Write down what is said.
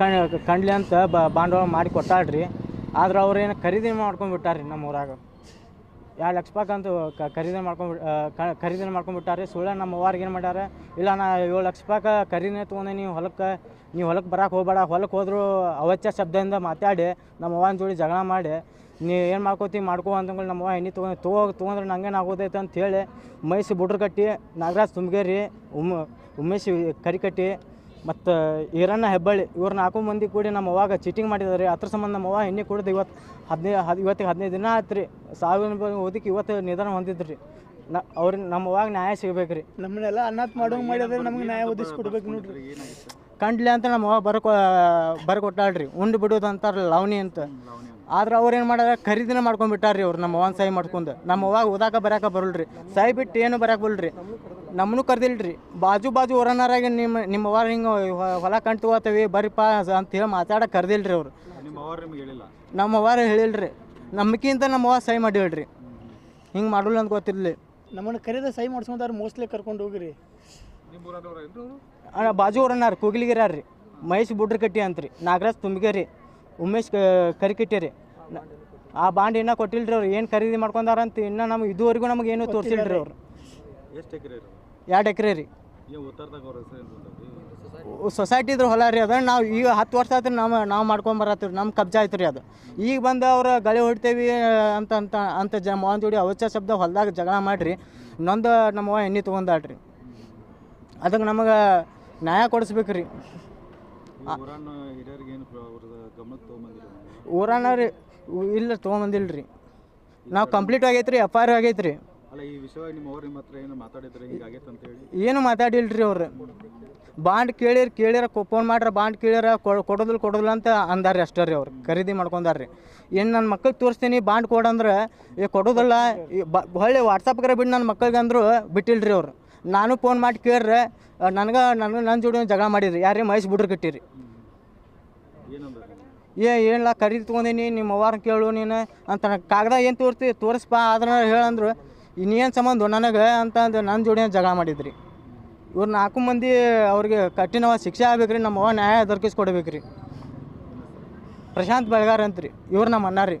ಕಣ್ ಕಣ್ಲಿ ಅಂತ ಬಾಂಡವಾಳ ಮಾಡಿ ಕೊಟ್ಟಾಳ್ರಿ. ಆದ್ರೆ ಅವ್ರೇನು ಖರೀದಿ ಮಾಡ್ಕೊಂಡ್ಬಿಟ್ಟಾರ್ರಿ ನಮ್ಮ ಊರಾಗ ಎರಡು ಲಕ್ಷ ರೂಪಾಯಿ ಅಂತೂ ಕ- ಖರೀದಿ ಮಾಡ್ಕೊಂಡು ಖರೀದಿ ಮಾಡ್ಕೊಂಡ್ಬಿಟ್ಟಾರ್ರಿ ಸುಳ್ಳ ನಮ್ಮ ಅವ್ವಾರಿಗೆ ಏನು ಮಾಡ್ಯಾರ, ಇಲ್ಲ ನಾ ಏಳು ಲಕ್ಷ ರೂಪಾಯಿ ಖರೀದಿನೇ ತೊಗೊಂಡೆ, ನೀವು ಹೊಲಕ್ಕೆ ನೀವು ಹೊಲಕ್ಕೆ ಬರಕ್ಕೆ ಹೋಗ್ಬೇಡ. ಹೊಲಕ್ಕೆ ಹೋದರೂ ಅವಚ್ಚ ಶಬ್ದದಿಂದ ಮಾತಾಡಿ, ನಮ್ಮ ಅವ್ವನ ಜೋಡಿ ಜಗಳ ಮಾಡಿ, ನೀ ಏನು ಮಾಡ್ಕೋತಿ ಮಾಡ್ಕೋ ಅಂತಂದ್ರೆ ನಮ್ಮ ಎಣ್ಣೆ ತೊಗೊಂಡು, ತೊಗೋ, ತೊಗೊಂಡ್ರೆ ನಂಗೇನು ಆಗೋದೈತೆ ಅಂತ ಹೇಳಿ ಮೈಸಿ ಬುಡ್ರು ಕಟ್ಟಿ, ನಾಗರಾಜ್ ತುಂಬ್ಗೇರಿ, ಉಮ್ ಉಮೇಶ್ ಕರಿಕಟ್ಟಿ ಮತ್ತು ಈರಣ್ಣ ಹೆಬ್ಬಳ್ಳಿ ಇವ್ರು ನಾಲ್ಕು ಮಂದಿ ಕೂಡಿ ನಮ್ಮ ಅವಾಗ ಚೀಟಿಂಗ್ ಮಾಡಿದ್ದಾರೆ ಅದ್ರ ಸಂಬಂಧ ನಮ್ಮ ಅವ್ವ ಎಣ್ಣೆ ಕುಡಿದು ಇವತ್ತು ಹದಿನೈದು ಹದ್ ಇವತ್ತಿಗೆ ಹದಿನೈದು ದಿನ ಆಯ್ತು ರೀ. ಸಾವಿರ ಓದಿಕ್ಕೆ ಇವತ್ತು ನಿಧನ ಹೊಂದಿದ್ರಿ ನ ಅವ್ರಿಗೆ ನಮ್ಮ ಅವಾಗ ನ್ಯಾಯ ಸಿಗ್ಬೇಕು ರೀ. ನಮ್ಮನ್ನೆಲ್ಲ ಅನಾಥ ಮಾಡೋ ಮಾಡಿದ್ರೆ ನಮ್ಗೆ ನ್ಯಾಯ ಒದಗಿಸ್ಕೊಡ್ಬೇಕು ನೋಡ್ರಿ. ಕಂಡ್ಲಿ ಅಂತ ನಮ್ಮ ಅವ್ವ ಬರ್ಕೊ ಬರ್ಕೊಟ್ಟಾಳ್ರಿ. ಉಂಡು ಬಿಡೋದು ಅಂತಾರಲ್ಲ ಲವಣಿ ಅಂತ. ಆದ್ರೆ ಅವ್ರು ಏನು ಮಾಡ್ಯಾರ? ಖರೀದಿನ ಮಾಡ್ಕೊಂಡ್ಬಿಟ್ಟಾರ್ರಿ ಅವ್ರು ನಮ್ಮ ಅವ್ವನ ಸಹಿ ಮಾಡ್ಕೊಂಡು. ನಮ್ಮ ಅವ್ವಾಗ ಓದಾಕ ಬರಾಕ ಬರಲ್ರಿ. ಸಹಿ ಬಿಟ್ಟು ಏನು ಬರಾಕ ಬರಲ್ರಿ. ನಮ್ಮನ್ನು ಕರ್ದಿಲ್ರಿ. ಬಾಜು ಬಾಜು ಹೊರನಾರಾಗಿ ನಿಮ್ಮ ನಿಮ್ಮ ಅವ್ವ ಹಿಂಗೆ ಹೊಲ ಕಂಟು ತಗೋತೇವಿ ಬರ್ರಿಪ್ಪ ಅಂತ ಹೇಳಿ ಮಾತಾಡಕ್ಕೆ ಕರ್ದಿಲ್ರಿ ಅವ್ರು. ನಿಮ್ಮ ಅವ್ವಾರ ಹೇಳಿಲ್ರಿ. ನಮ್ಮಕ್ಕಿಂತ ನಮ್ಮ ಅವ್ವ ಸಹಿ ಮಾಡಿಲ್ರಿ. ಹಿಂಗೆ ಮಾಡಲ್ಲ ಅಂತ ಗೊತ್ತಿರಲಿ. ನಮ್ಮನ್ನು ಕರೆದ ಸಹಿ ಮಾಡ್ಸ್ಕೊಂಡವ್ರು ಮೋಸ್ಟ್ಲಿ ಕರ್ಕೊಂಡು ಹೋಗ್ರಿ. ಬಾಜು ಹೊರನಾರ ಕೂಗಿಲಿಗಿರಾರ್ರಿ ಮಹೇಶ್ ಬುಡ್ರಿ ಕಟ್ಟಿ ಅಂತ್ರಿ. ನಾಗರಾಜ್ ತುಂಬಿಗೇರಿ. ಉಮೇಶ್ ಕ- ಕರಿಕಟ್ಟಿ ಆ ಬಾಂಡ್ ಇನ್ನೂ ಕೊಟ್ಟಿಲ್ರಿ ಅವ್ರು. ಏನು ಖರೀದಿ ಮಾಡ್ಕೊಂಡಾರ ಅಂತ ಇನ್ನೂ ನಮ್ಗೆ ಇದುವರೆಗೂ ನಮಗೆ ಏನು ತೋರಿಸಿಲ್ರಿ ಅವ್ರು. ಎಷ್ಟು ಎಕರೆ ಇರೋದು ಎರಡು ಎಕರೆ ರೀ. ಸೊಸೈಟಿದ್ರು ಹೊಲ ರೀ ಅದನ್ನ ನಾವು ಈಗ ಹತ್ತು ವರ್ಷ ಆಯ್ತು ನಾವು ನಾವು ಮಾಡ್ಕೊಂಬರತ್ತೀವಿ ನಮ್ಮ ಕಬ್ಜಾ ಐತ್ರಿ ಅದು. ಈಗ ಬಂದು ಅವ್ರು ಗಳೆ ಹೊಡಿತೇವಿ ಅಂತ ಅಂತ ಅಂತ ಜ ಮೋಹನ್ ಜೋಡಿ ಅವಚ್ಚ ಶಬ್ದ ಹೊಲ್ದಾಗ ಜಗಳ ಮಾಡಿರಿ. ನೊಂದು ನಮ್ಮ ಎಣ್ಣೆ ತೊಗೊಂಡಾಳ್ರಿ ಅದಕ್ಕೆ ನಮಗೆ ನ್ಯಾಯ ಕೊಡಿಸ್ಬೇಕು ರೀ ಊರನ್ನ ರೀ ಇಲ್ಲ ತೊಗೊಂಬಂದಿಲ್ಲ ರೀ ನಾವು ಕಂಪ್ಲೀಟ್ ಆಗೈತೆ ರೀ ಎಫ್ ಐ ಆರ್ ಆಗೈತೆ ರೀ ಏನು ಮಾತಾಡಿಲ್ಲ ರೀ ಅವ್ರು. ಬಾಂಡ್ ಕೇಳಿರ್ ಕೇಳಿರ ಫೋನ್ ಮಾಡ್ರ ಬಾಂಡ್ ಕೇಳಿರ ಕೊಡೋದಿಲ್ಲ ಕೊಡೋದಿಲ್ಲ ಅಂತ ಅಂದಾರ್ರಿ ಅಷ್ಟೇ ರೀ ಅವ್ರು. ಖರೀದಿ ಮಾಡ್ಕೊಂಡಾರ್ರಿ. ಏನು ನನ್ನ ಮಕ್ಕಳಿಗೆ ತೋರಿಸ್ತೀನಿ ಬಾಂಡ್ ಕೊಡಂದ್ರೆ ಏ ಕೊಡೋದಿಲ್ಲ ಹೊಳ್ಳಿ ವಾಟ್ಸಪ್ಗಾರ ಬಿಟ್ಟು ನನ್ನ ಮಕ್ಕಳಿಗೆ ಅಂದ್ರು ರೀ ಅವ್ರು. ನಾನು ಫೋನ್ ಮಾಡಿ ಕೇಳ್ರೆ ನನಗೆ ನನಗೆ ನನ್ನ ಜೋಡಿ ಜಗಳ ಮಾಡಿದ್ರಿ ಯಾರೇ ಮಹೇಶ್ ಬಿಡ್ರಿ ಕಟ್ಟಿರಿ. ಏ ಏನಿಲ್ಲ ಖರೀದಿ ತೊಗೊಂಡೀನಿ ನಿಮ್ಮ ಅವ್ವಾರ ಕೇಳು ನೀನು. ಅಂತ ಕಾಗದ ಏನು ತೋರಿಸ್ತಿ ತೋರಿಸ್ಪ ಅದನ್ನ ಹೇಳಂದ್ರು ಇನ್ನೇನು ಸಂಬಂಧ ನನಗೆ ಅಂತ ಅಂದು ನನ್ನ ಜೋಡಿ ಜಗಳ ಮಾಡಿದ್ರಿ. ಇವ್ರು ನಾಲ್ಕು ಮಂದಿ ಅವ್ರಿಗೆ ಕಠಿಣವಾದ ಶಿಕ್ಷೆ ಆಗ್ಬೇಕ್ರಿ ನಮ್ಮ ಅವ್ವ ನ್ಯಾಯ ದೊರಕಿಸ್ಕೊಡ್ಬೇಕ್ರಿ. ಪ್ರಶಾಂತ್ ಬೆಳಗಾರ್ ರೀ ಇವ್ರು ನಮ್ಮ ಅಣ್ಣ ರೀ